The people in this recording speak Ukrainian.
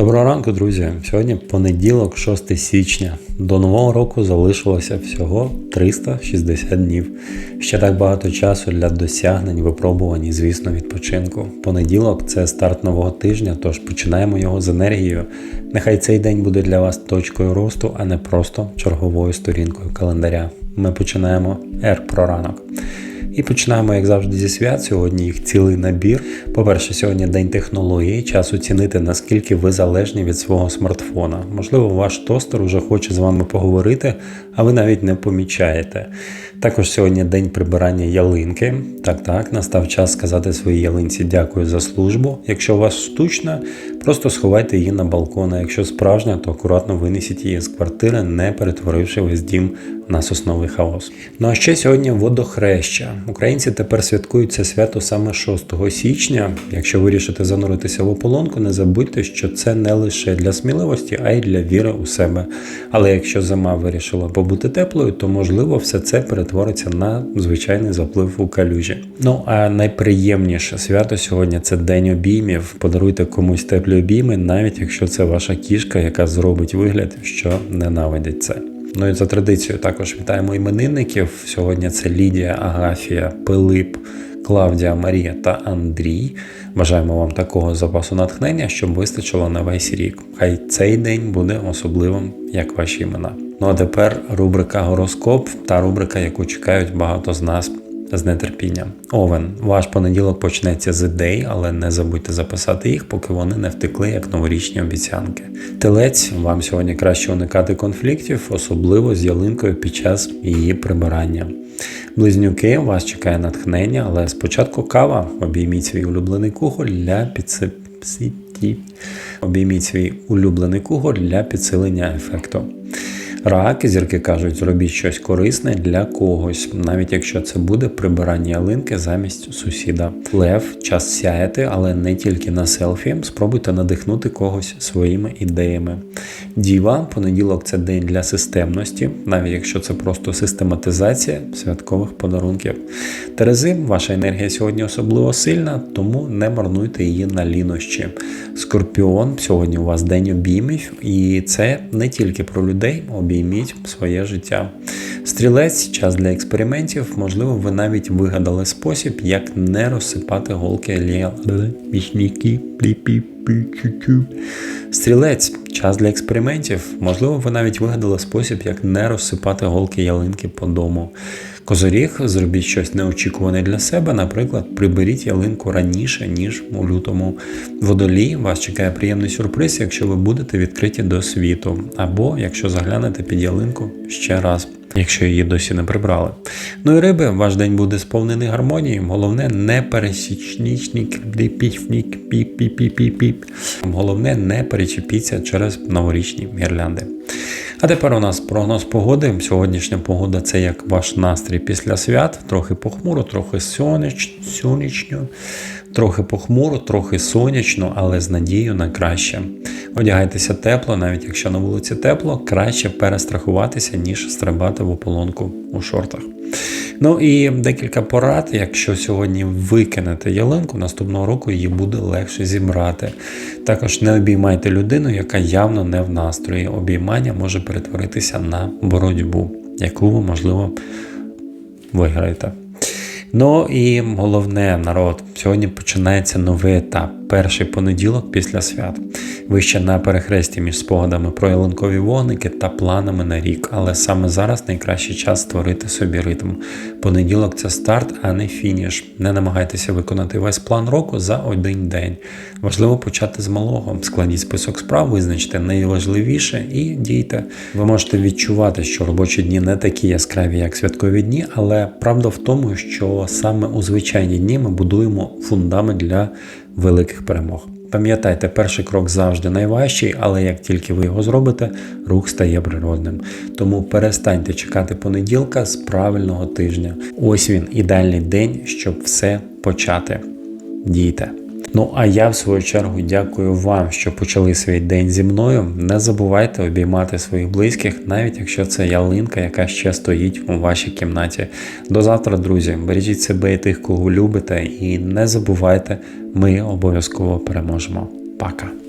Доброго ранку, друзі! Сьогодні понеділок, 6 січня. До нового року залишилося всього 360 днів. Ще так багато часу для досягнень, випробувань і, звісно, відпочинку. Понеділок це старт нового тижня, тож починаємо його з енергією. Нехай цей день буде для вас точкою росту, а не просто черговою сторінкою календаря. Ми починаємо Р про ранок. І починаємо, як завжди, зі свят. Сьогодні їх цілий набір. По-перше, сьогодні день технології, час оцінити, наскільки ви залежні від свого смартфона. Можливо, ваш тостер уже хоче з вами поговорити, а ви навіть не помічаєте. Також сьогодні день прибирання ялинки. Так, так, настав час сказати своїй ялинці дякую за службу. Якщо у вас штучна, просто сховайте її на балкон. А якщо справжня, то акуратно винесіть її з квартири, не перетворивши весь дім на сосновий хаос. Ну а ще сьогодні водохреща. Українці тепер святкують це свято саме 6 січня. Якщо вирішите зануритися в ополонку, не забудьте, що це не лише для сміливості, а й для віри у себе. Але якщо зима вирішила побути теплою, то можливо все це перетвориться на звичайний заплив у калюжі. Ну а найприємніше свято сьогодні це день обіймів. Подаруйте комусь теплі обійми, навіть якщо це ваша кішка, яка зробить вигляд, що ненавидить це. Ну і за традицією також вітаємо іменинників. Сьогодні це Лідія, Агафія, Пилип, Клавдія, Марія та Андрій. Бажаємо вам такого запасу натхнення, щоб вистачило на весь рік. Хай цей день буде особливим, як ваші імена. Ну а тепер рубрика Гороскоп та рубрика, яку чекають багато з нас з нетерпінням. Овен, ваш понеділок почнеться з ідей, але не забудьте записати їх, поки вони не втекли як новорічні обіцянки. Телець, вам сьогодні краще уникати конфліктів, особливо з ялинкою під час її прибирання. Близнюки, вас чекає натхнення, але спочатку кава. Обійміть свій улюблений кухоль для підсипсіті. Обійміть свій улюблений кухоль для підсилення ефекту. Раки, зірки кажуть, зробіть щось корисне для когось, навіть якщо це буде прибирання ялинки замість сусіда. Лев, час сяяти, але не тільки на селфі. Спробуйте надихнути когось своїми ідеями. Діва, понеділок це день для системності, навіть якщо це просто систематизація святкових подарунків. Терези, ваша енергія сьогодні особливо сильна, тому не марнуйте її на лінощі. Скорпіон, сьогодні у вас день обіймів, і це не тільки про людей обійміть своє життя. Стрілець, час для експериментів, можливо, ви навіть вигадали спосіб, як не розсипати голки вічніки. Стрілець, час для експериментів. Можливо, ви навіть вигадали спосіб, як не розсипати голки ялинки по дому. Козоріг, зробіть щось неочікуване для себе, наприклад, приберіть ялинку раніше, ніж у лютому. Водолій вас чекає приємний сюрприз, якщо ви будете відкриті до світу, або якщо заглянете під ялинку ще раз. Якщо її досі не прибрали. Ну і риби, ваш день буде сповнений гармонією. Головне, не піп-піп-піп-піп-піп. Головне, не перечепіться через новорічні гірлянди. А тепер у нас прогноз погоди. Сьогоднішня погода це як ваш настрій після свят, трохи похмуро, трохи сонячно, сонячно, трохи похмуро, трохи сонячно, але з надією на краще. Одягайтеся тепло, навіть якщо на вулиці тепло, краще перестрахуватися, ніж стрибати в ополонку у шортах. Ну і декілька порад, якщо сьогодні викинете ялинку, наступного року її буде легше зібрати. Також не обіймайте людину, яка явно не в настрої. Обіймання може перетворитися на боротьбу, яку ви, можливо, виграєте. Ну і головне, народ, сьогодні починається новий етап, перший понеділок після свят. Ви ще на перехресті між спогадами про ялинкові вогники та планами на рік, але саме зараз найкращий час створити собі ритм. Понеділок це старт, а не фініш. Не намагайтеся виконати весь план року за один день. Важливо почати з малого. Складіть список справ, визначте найважливіше і дійте. Ви можете відчувати, що робочі дні не такі яскраві, як святкові дні, але правда в тому, що саме у звичайні дні ми будуємо фундамент для великих перемог. Пам'ятайте, перший крок завжди найважчий, але як тільки ви його зробите, рух стає природним. Тому перестаньте чекати понеділка з правильного тижня. Ось він, ідеальний день, щоб все почати. Дійте! Ну а я в свою чергу дякую вам, що почали свій день зі мною. Не забувайте обіймати своїх близьких, навіть якщо це ялинка, яка ще стоїть у вашій кімнаті. До завтра, друзі, бережіть себе і тих, кого любите, і не забувайте, ми обов'язково переможемо. Пока!